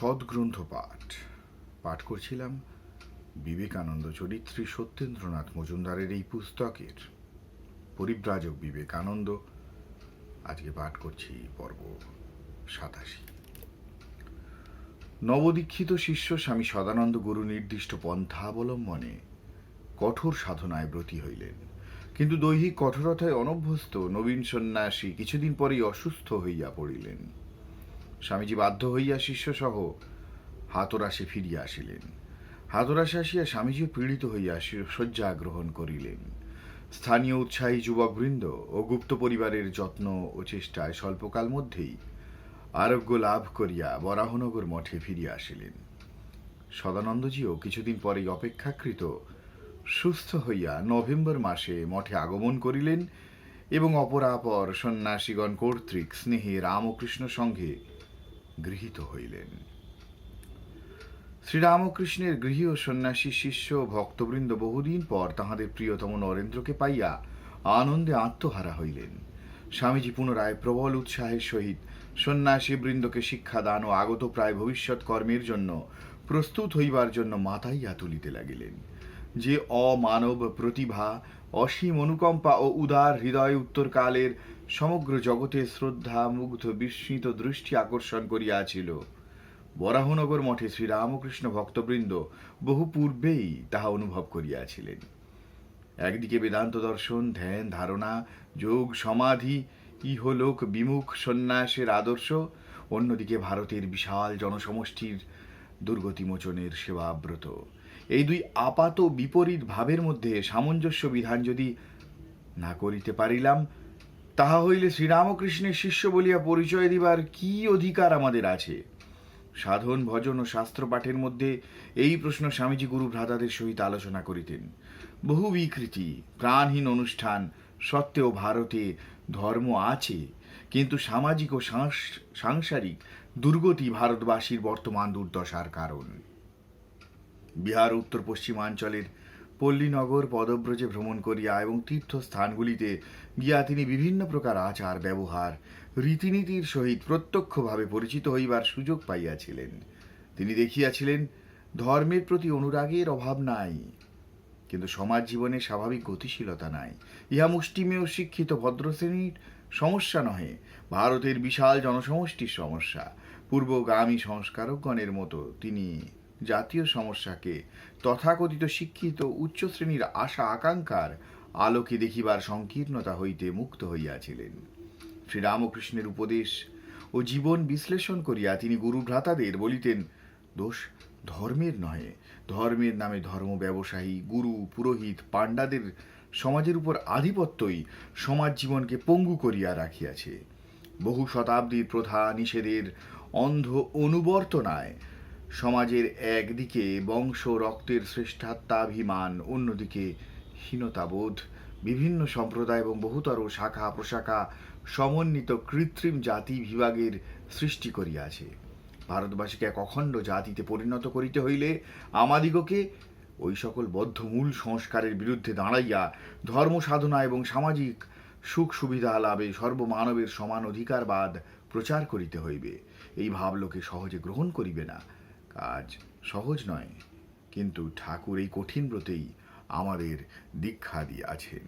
সদ্গ্রন্থ পাঠ পাঠ করছিলাম বিবেকানন্দ চরিত্রী সত্যেন্দ্রনাথ মজুমদারের এই পুস্তকের। পরিব্রাজক বিবেকানন্দ, আজকে পাঠ করছি পর্ব সাতাশি। নবদীক্ষিত শিষ্য স্বামী সদানন্দ গুরু নির্দিষ্ট পন্থাবলম্বনে কঠোর সাধনায় ব্রতী হইলেন। কিন্তু দৈহিক কঠোরতায় অনভ্যস্ত নবীন সন্ন্যাসী কিছুদিন পরেই অসুস্থ হইয়া পড়িলেন। স্বামীজি বাধ্য হইয়া শিষ্যসহ হাতরাসে ফিরিয়া আসিলেন। হাতরাসে আসিয়া স্বামীজিও পীড়িত হইয়া শয্যা গ্রহণ করিলেন। স্থানীয় উৎসাহী যুবকবৃন্দ ও গুপ্ত পরিবারের যত্ন ও চেষ্টায় স্বল্পকাল মধ্যেই আরোগ্য লাভ করিয়া বরাহনগর মঠে ফিরিয়া আসিলেন। সদানন্দজিও কিছুদিন পরেই অপেক্ষাকৃত সুস্থ হইয়া নভেম্বর মাসে মঠে আগমন করিলেন এবং অপরাপর সন্ন্যাসীগণ কর্তৃক স্নেহে রামকৃষ্ণ সঙ্গে গৃহীত হইলেন। শ্রীরামকৃষ্ণের গৃহীয় সন্ন্যাসী শিষ্য ভক্তবৃন্দ বহুদিন পর তাহাদের প্রিয়তম নরেন্দ্রকে পাইয়া আনন্দে আত্মহারা হইলেন। স্বামীজি পুনরায় প্রবল উৎসাহের সহিত সন্ন্যাসী বৃন্দকে শিক্ষাদান ও আগত প্রায় ভবিষ্যৎ কর্মের জন্য প্রস্তুত হইবার জন্য মাথাইয়া তুলিতে লাগিলেন। যে অমানব প্রতিভা, অসীম অনুকম্পা ও উদার হৃদয় উত্তরকালের সমগ্র জগতে শ্রদ্ধা, মুগ্ধ, বিস্মিত দৃষ্টি আকর্ষণ করিয়াছিল। বরাহনগর মঠে শ্রীরামকৃষ্ণ ভক্তবৃন্দ বহু পূর্বেই তাহা অনুভব করিয়াছিলেন। একদিকে বেদান্ত দর্শন, ধ্যান, ধারণা, যোগ, সমাধি, ইহলোক, বিমুখ সন্ন্যাসের আদর্শ, অন্যদিকে ভারতের বিশাল জনসমষ্টির দুর্গতিমোচনের সেবাব্রত। এই দুই আপাত বিপরীত ভাবের মধ্যে সামঞ্জস্য বিধান যদি না করিতে পারিলাম তাহা হইলে শ্রীরামকৃষ্ণের শিষ্য বলিয়া পরিচয় দিবার কি অধিকার আমাদের আছে? সাধন, ভজন ও শাস্ত্র পাঠের মধ্যে এই প্রশ্ন স্বামীজি গুরু ভ্রাতাদের সহিত আলোচনা করিতেন। বহু বিকৃতি, প্রাণহীন অনুষ্ঠান সত্ত্বেও ভারতে ধর্ম আছে, কিন্তু সামাজিক ও সাংস- সাংসারিক দুর্গতি ভারতবাসীর বর্তমান দুর্দশার কারণ। বিহার উত্তর পশ্চিমাঞ্চলের পল্লীনগর পদব্রজে ভ্রমণ করিয়া এবং তীর্থস্থানগুলিতে গিয়া তিনি বিভিন্ন প্রকার আচার, ব্যবহার, রীতিনীতির সহিত প্রত্যক্ষভাবে পরিচিত হইবার সুযোগ পাইয়াছিলেন। তিনি দেখিয়াছিলেন, ধর্মের প্রতি অনুরাগের অভাব নাই, কিন্তু সমাজ জীবনে স্বাভাবিক গতিশীলতা নাই। ইহা মুষ্টিমেয় শিক্ষিত ভদ্রশ্রেণীর সমস্যা নহে, ভারতের বিশাল জনসমষ্টির সমস্যা। পূর্বগামী সংস্কারকগণের মতো তিনি জাতীয় সমস্যাকে তথাকথিত শিক্ষিত উচ্চ শ্রেণির আশা আকাঙ্ক্ষার আলোকে দেখিবার সংকীর্ণতা হইতে মুক্ত হইয়াছিলেন। শ্রীরামকৃষ্ণের উপদেশ ও জীবন বিশ্লেষণ করিয়া তিনি গুরু ভ্রাতাদের বলিতেন, দোষ ধর্মের নহে। ধর্মের নামে ধর্ম ব্যবসায়ী, গুরু, পুরোহিত, পাণ্ডাদের সমাজের উপর আধিপত্যই সমাজ জীবনকে পঙ্গু করিয়া রাখিয়াছে। বহু শতাব্দীর প্রথা নিষেধের অন্ধ অনুবর্তনায় সমাজের একদিকে বংশ, রক্তের শ্রেষ্ঠাত্মাভিমান অন্যদিকে হীনতাবোধ। বিভিন্ন সম্প্রদায় এবং বহুতর শাখা প্রশাখা সমন্বিত কৃত্রিম জাতি বিভাগের সৃষ্টি করিয়াছে। ভারতবাসীকে এক অখণ্ড জাতিতে পরিণত করিতে হইলে আমাদিগকে ওই সকল বদ্ধ মূল সংস্কারের বিরুদ্ধে দাঁড়াইয়া ধর্ম, সাধনা এবং সামাজিক সুখ সুবিধা লাভে সর্বমানবের সমান অধিকারবাদ প্রচার করিতে হইবে। এই ভাব লোকে সহজে গ্রহণ করিবে না। কাজ সহজ নয় কিন্তু ঠাকুর এই কঠিন ব্রতেই আমাদের দীক্ষা দিয়াছেন।